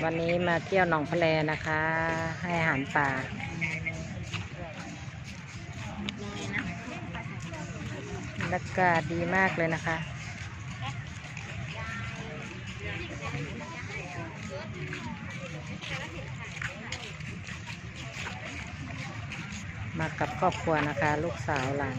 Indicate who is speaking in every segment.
Speaker 1: วันนี้มาเที่ยวหนองพะแลนะคะ ให้อาหารป่าบรรยากาศดีมากเลยนะคะ มากับครอบครัวนะคะ ลูกสาวหลาน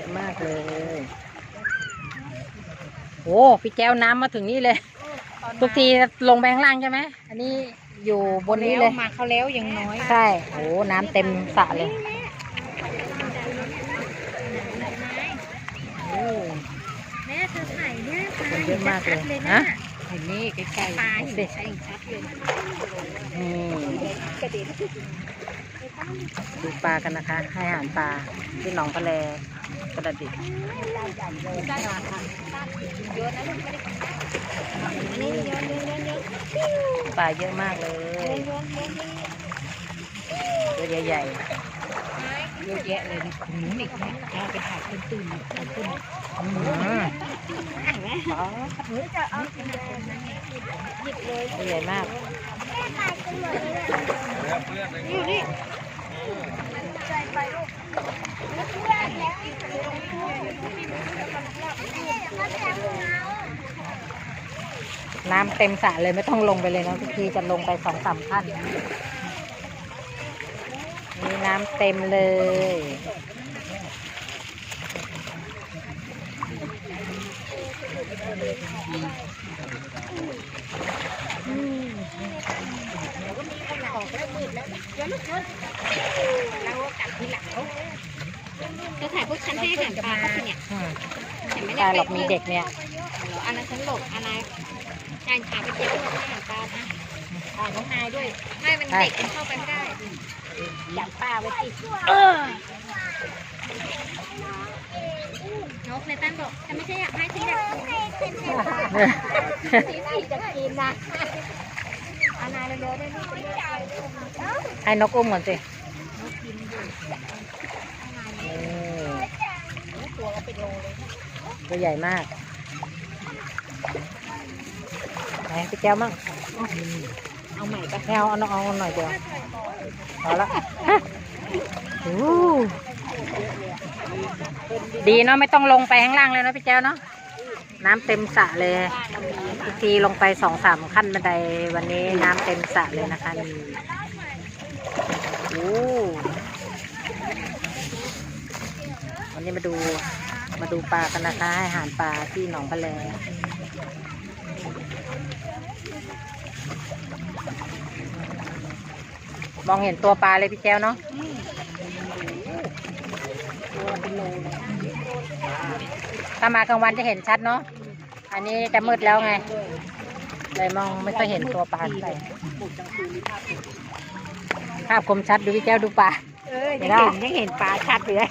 Speaker 1: อะมากเลยโอ้พี่แก้วน้ำมาถึงนี่เลย ทุกทีลงไปข้างล่างใช่ไหมอันนี้อยู่บนนี้เลย
Speaker 2: มาเขาแล้วยังน้อย
Speaker 1: ใช่โอ้น้ำเต็มสระเลยโอ้
Speaker 2: แม่เธอถ่ายเนี่ย
Speaker 1: คนเยอะมากเลยฮะ
Speaker 2: เห็นนี่ใกล้ๆ
Speaker 1: ปลาเห็นชัด
Speaker 2: ชัดเลย
Speaker 1: นี่
Speaker 2: กระเด็น
Speaker 1: ดูปลากันนะคะ ให้อาหารปลาที่หนองทะเล กระดิษฐ์ปลาเยอะมากเลยตัวใหญ่
Speaker 2: เยอะแยะเลยหนูอีกนะเราไปถ่ายขึ้นตื่นขึ้นขึ้น
Speaker 1: ๆอืม
Speaker 2: อ๋อหนูจะเอาหยิบเลย
Speaker 1: ตัวใหญ่มาก
Speaker 2: อยู่นี่
Speaker 1: น้ำเต็มสระเลยไม่ต้องลงไปเลยนะทุกทีจะลงไปสองสามขั้นมีน้ำเต็มเลย
Speaker 2: จะถ่ายพวกฉันให้อาหารปลาเขาสิเนี่ย
Speaker 1: อืม
Speaker 2: เห็นไหม
Speaker 1: ใช่หรอกมีเด็กเนี่ย
Speaker 2: เหรออันนั้นฉันหลบอันนั้นนายพาไปเที่ยวให้อาหารปลานะถ่ายน้องนายด้วยไม่มันเด็กมันเข้าไปไม่ได้อยากปลาไว้สินกในตั้นบอกฉันไม่ใช่อยากให้ฉันอยากกินสีสีจะกินนะอันนายเร็วๆได้ลูก
Speaker 1: ให้นกอุ้มก่อนสินี่
Speaker 2: ตัวก็ เป็นโลเลย
Speaker 1: ตัวใหญ่มากไหนพี่แก้วมั่ง
Speaker 2: เอาใหม่ปะ
Speaker 1: ไม่เอาเอาเอาหน่อยเดียวพอละโอ้ดีเนาะไม่ต้องลงไปข้างล่างเลยเนาะพี่แก้วเนาะน้ำเต็มสระเลยอีกทีลงไปสองสามขั้นบันไดวันนี้น้ำเต็มสระเลยนะคะนี่โอ้วันนี้มาดู มาดูปลากันนะคะให้อาหารปลาที่หนองปลาแลมองเห็นตัวปลาเลยพี่แก้วเนาะถ้ามากลางวันจะเห็นชัดเนาะ อันนี้จะมืดแล้วไง เลยมองไม่ค่อยเห็นตัวปลาเท่าไหร่ภาพคมชัดดูพี่แก้วดูปลา
Speaker 2: เออยังเห็นยังเห็นปลาชัดเลย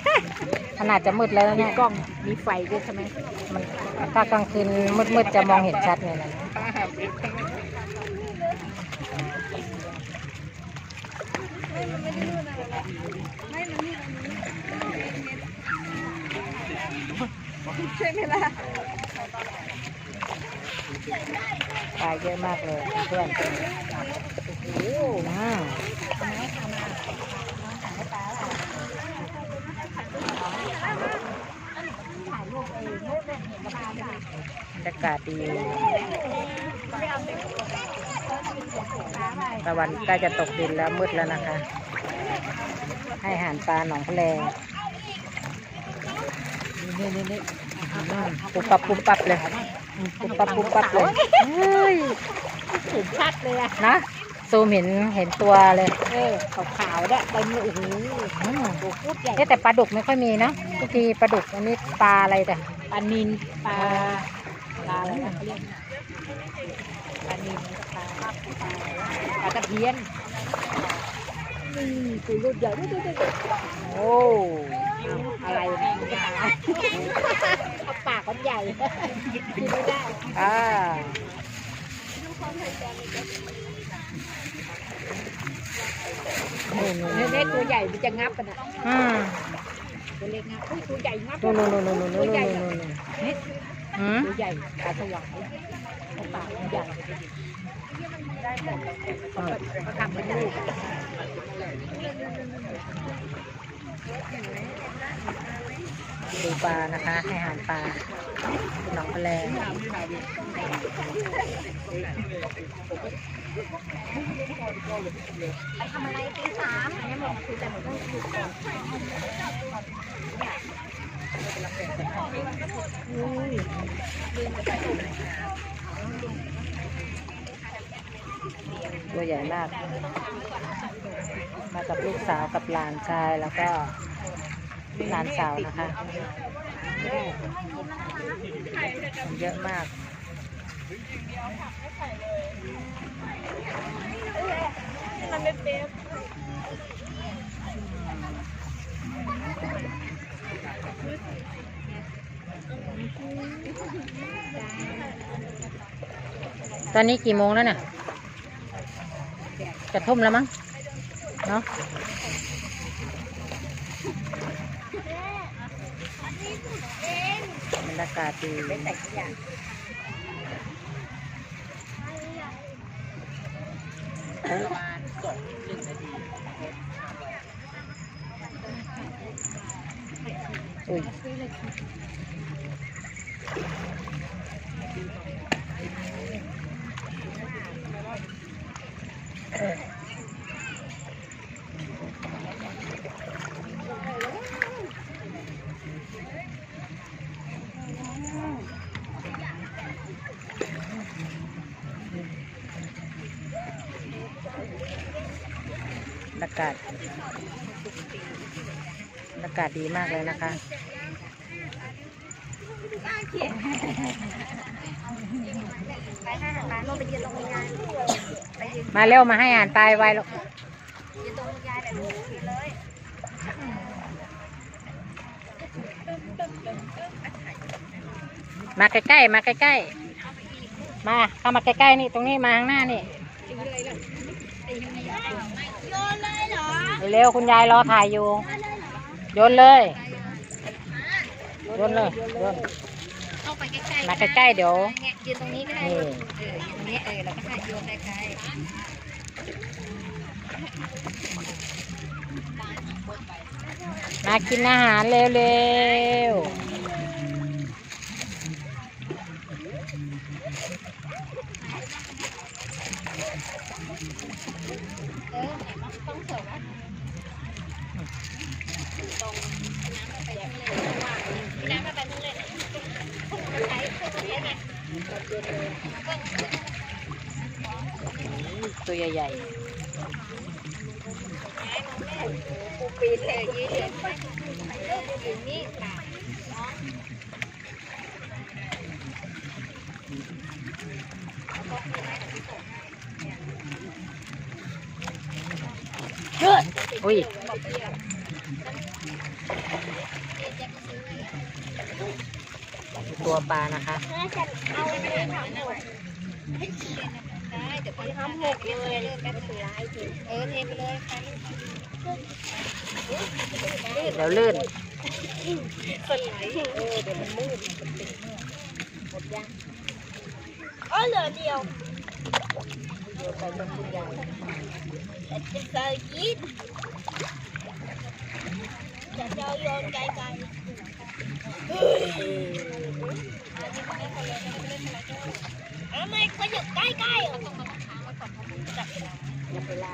Speaker 1: ขนาดจะมืดแล้วนะ
Speaker 2: มี
Speaker 1: เนี่ย
Speaker 2: กล้องมีไฟด้วยใช่ไหม
Speaker 1: มันถ้ากลางคืนมืดๆจะมองเห็นชัดเลยนะปลาเยอะมากเลยเพื่อนโอ้โหอ่า บรรยากาศดี ตะวันใกล้จะตกดินแล้วมืดแล้วนะคะ ให้อาหารปลาหนองทะเลนี่นี่นี่ปุ๊บปับปุ๊บปับเลยอืมปุ๊บปับปุ๊บปับเลยเฮ้ย
Speaker 2: เห็นชัดเลยอะ
Speaker 1: นะซูมเห็นเห็นตัวเลย
Speaker 2: เออขาวๆเนี่ยเต็มเลยโอ้โห
Speaker 1: อืม
Speaker 2: ตัวพูดใหญ่
Speaker 1: เอ๊ะแต่ปลาดุกไม่ค่อยมีเนอะทุกทีปลาดุกอันนี้ปลาอะไรแต่
Speaker 2: ปลานินปลา ปลาอะไรนะเขาเรียกปลานินปลาปลาปลาตะเพียนนี่ตัวรุ่นใหญ่ด้วยด้วยด้วย
Speaker 1: โอ้
Speaker 2: อะไรนะเอาปากมันใหญ่กินไม่ได้
Speaker 1: อ่านู่นนู่น
Speaker 2: เนื้อเล็กตัวใหญ่มันจะงับกันอะ
Speaker 1: อืม
Speaker 2: ตัวเล็กงับอุ้ยตัวใหญ่งับ
Speaker 1: นู่นนู่นนู่นนู่นนู่น
Speaker 2: ตัวใหญ่
Speaker 1: หืม
Speaker 2: ตัวใหญ่ตาสว่างปากมันใหญ่เขาทำเป็นลูก
Speaker 1: ดูปลานะคะให้อาหารปลาหนองแปลง
Speaker 2: ทำอะไรตีสามอันนี้หมดคือแต่หมดต้องหยุดก่อน
Speaker 1: ตัวใหญ่มาก มากับลูกสาวกับหลานชายแล้วก็ หลานสาวนะคะเยอะมากตอนนี้กี่โมงแล้วน่ะจะทุ่มแล้วมั้ง เนาะ บรรยากาศดี
Speaker 2: แต่ขยะ
Speaker 1: อุ้ยบรรยากาศบรรยากาศดีมากเลย อา
Speaker 2: กาศอากาศดีมากเลยนะคะ
Speaker 1: มาเร็วมาให้อ่า
Speaker 2: นตายไวลูก
Speaker 1: มาใกล้ๆ มาใกล้ๆ มาเข้ามาใกล้ๆนี่ตรงนี้มาข้างหน้านี่
Speaker 2: ตีเลยเลยตียังไงโยนเลยเหรอ
Speaker 1: เร็วๆคุณยายรอถ่ายอยู่ โยนเลย โยนเลยโยน
Speaker 2: เข้าไปใกล้ๆ
Speaker 1: มาใกล้ๆเดี๋ยว
Speaker 2: เนี่ยยืนตรงนี้ก็ได้
Speaker 1: นี่
Speaker 2: เออยืนตรงนี้เออแล้วก็ให้โยนใกล้ๆ
Speaker 1: มากินอาหารเร็ว
Speaker 2: เออเนี่ยมันต้องเสิร์ฟนะตรงน้ำไปยังเยว่าน้ำไปทั้งเลยใช้เครื่องนี้นะ
Speaker 1: ๆตัวใหญ่
Speaker 2: ปูปีนเลยยืนเลยยืนนี่ค่ะ
Speaker 1: ๆอุ้ยตัวปลานะคะ
Speaker 2: เอาไปเลยทำหมดได้เดี๋ยวไปทำหกเลยแป๊บถือไอ้ถือเออเทไปเลยค่ะ
Speaker 1: เดี๋ยวลื่น
Speaker 2: สไลด์เออเดี๋ยวมันมืดมันติดเนี่ยหมดยังอ๋อเหลือเดียวเดี๋ยวไปตรงคุณยายแต่จะใส่ยีดจะจ้าโยนไกลๆทำไมก็อยู่ใกล้ๆอะจับเวลา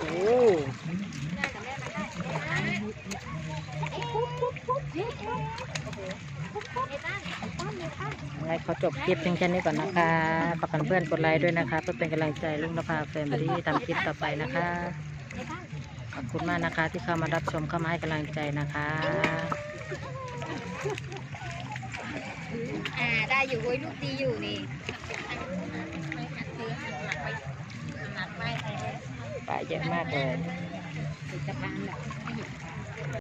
Speaker 1: โอ้ยังไงขอจบคลิปเพียงแค่นี้ก่อนนะคะ ฝากเพื่อนกดไลค์ด้วยนะคะ เพื่อเป็นกำลังใจลุงนภาแฟมิลี่ทำคลิปต่อไปนะคะ ขอบคุณมากนะคะที่เข้ามารับชมเข้ามาให้กำลังใจนะคะ
Speaker 2: อ่าได้อยู่เว้ยลูกดีอยู่นี่
Speaker 1: ปะเยอะมากเลย